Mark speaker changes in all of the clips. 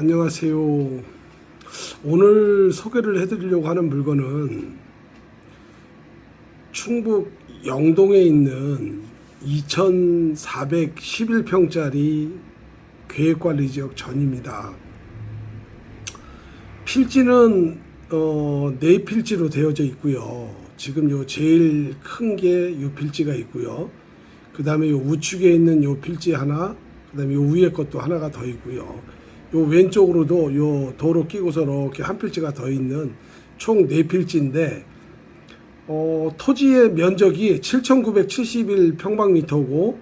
Speaker 1: 안녕하세요. 오늘 소개를 해드리려고 하는 물건은 충북 영동에 있는 2,411평짜리 계획관리지역 전입니다. 필지는 어, 네 필지로 되어져 있고요. 지금 요 제일 큰 게 요 필지가 있고요. 그 다음에 요 우측에 있는 요 필지 하나, 그 다음에 요 위에 것도 하나가 더 있고요. 요 왼쪽으로도 요 도로 끼고서 이렇게 한 필지가 더 있는 총네 필지인데, 어, 토지의 면적이 7,971평방미터고,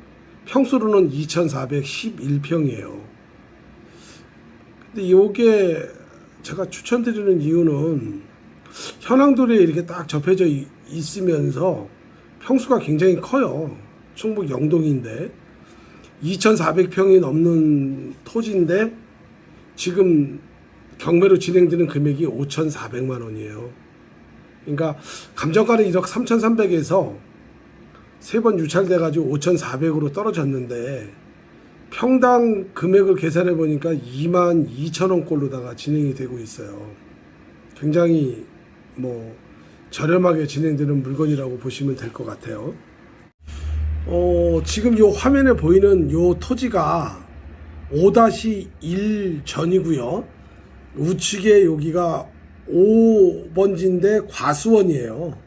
Speaker 1: 평수로는 2,411평이에요. 근데 요게 제가 추천드리는 이유는 현황도로에 이렇게 딱 접해져 이- 있으면서 평수가 굉장히 커요. 충북 영동인데 2,400평이 넘는 토지인데 지금 경매로 진행되는 금액이 5,400만 원이에요. 그러니까 감정가는 1억 3,300에서 세 번 유찰돼 가지고 5,400으로 떨어졌는데 평당 금액을 계산해 보니까 2만 2천 원꼴로다가 진행이 되고 있어요. 굉장히 뭐 저렴하게 진행되는 물건이라고 보시면 될 것 같아요. 어, 지금 요 화면에 보이는 요 토지가 5-1 전이고요. 우측에 여기가 5번지인데 과수원이에요.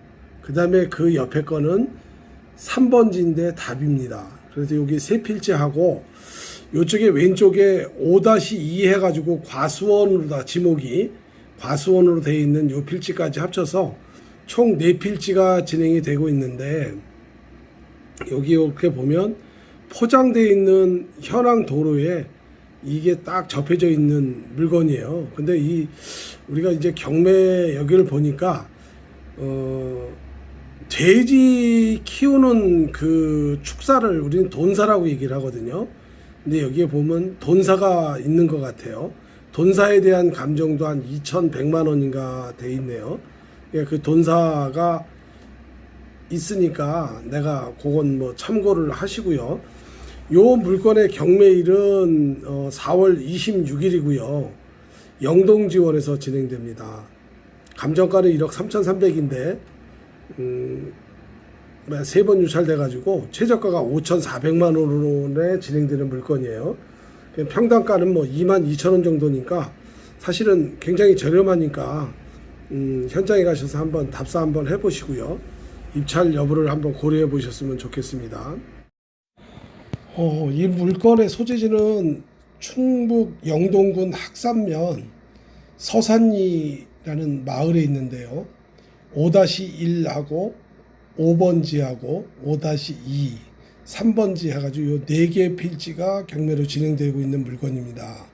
Speaker 1: 그 다음에 그 옆에 거는 3번지인데 답입니다. 그래서 여기 세 필지하고 요쪽에 왼쪽에 5-2 해가지고 과수원으로 다 지목이 과수원으로 되어 있는 요 필지까지 합쳐서 총네 필지가 진행이 되고 있는데 여기 이렇게 보면 포장되어 있는 현황 도로에 이게 딱 접해져 있는 물건이에요. 근데 이 우리가 이제 경매 여기를 보니까 어 돼지 키우는 그 축사를 우리는 돈사라고 얘기를 하거든요. 근데 여기에 보면 돈사가 있는 것 같아요. 돈사에 대한 감정도 한 2,100만 원인가 돼 있네요. 그러니까 그 돈사가 있으니까 내가 그건 뭐 참고를 하시고요. 요 물건의 경매일은 어 4월 26일이고요. 영동지원에서 진행됩니다. 감정가는 1억 3,300인데 음, 세 번 유찰돼가지고 최저가가 5,400만 원에 진행되는 물건이에요. 평당가는 뭐 2만 2천 원 정도니까 사실은 굉장히 저렴하니까 음, 현장에 가셔서 한번 답사 한번 해보시고요. 입찰 여부를 한번 고려해 보셨으면 좋겠습니다. 어, 이 물건의 소재지는 충북 영동군 학산면 서산리라는 마을에 있는데요. 5-1하고 5번지하고 5-2, 3번지 해가지고 요네 개의 필지가 경매로 진행되고 있는 물건입니다.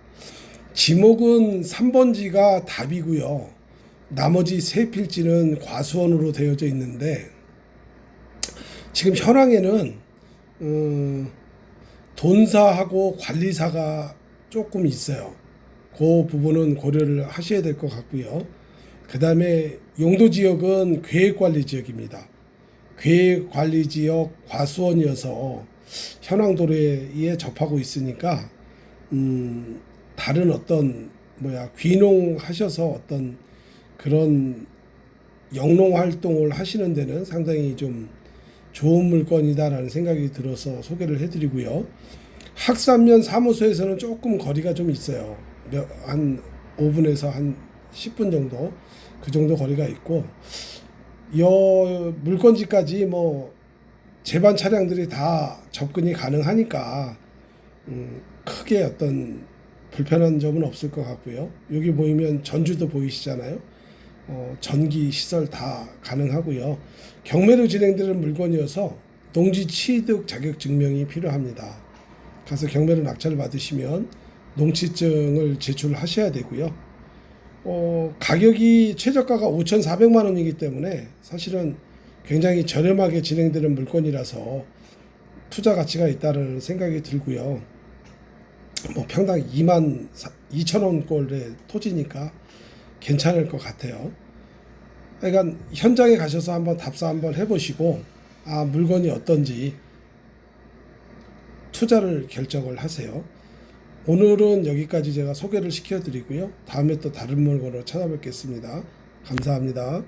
Speaker 1: 지목은 3번지가 답이고요. 나머지 세 필지는 과수원으로 되어져 있는데 지금 현황에는 음, 돈사하고 관리사가 조금 있어요. 그 부분은 고려를 하셔야 될 것 같고요. 그 다음에 용도 지역은 계획관리 지역입니다. 계획관리 지역 과수원이어서 현황도로에 접하고 있으니까 음, 다른 어떤 뭐야 귀농하셔서 어떤 그런 영농 활동을 하시는 데는 상당히 좀 좋은 물건이다라는 생각이 들어서 소개를 해드리고요. 학산면 사무소에서는 조금 거리가 좀 있어요. 몇- 한 5분에서 한 10분 정도 그 정도 거리가 있고 여 물건지까지 뭐 제반 차량들이 다 접근이 가능하니까 음, 크게 어떤 불편한 점은 없을 것 같고요. 여기 보이면 전주도 보이시잖아요. 어, 전기 시설 다 가능하고요. 경매로 진행되는 물건이어서 농지 취득 자격 증명이 필요합니다. 가서 경매로 낙찰을 받으시면 농취증을 제출하셔야 되고요. 어, 가격이 최저가가 5,400만 원이기 때문에 사실은 굉장히 저렴하게 진행되는 물건이라서 투자 가치가 있다는 생각이 들고요. 뭐 평당 2만 2천 원꼴의 토지니까 괜찮을 것 같아요. 그러니까 현장에 가셔서 한번 답사 한번 해보시고 아 물건이 어떤지 투자를 결정을 하세요. 오늘은 여기까지 제가 소개를 시켜드리고요. 다음에 또 다른 물건으로 찾아뵙겠습니다. 감사합니다.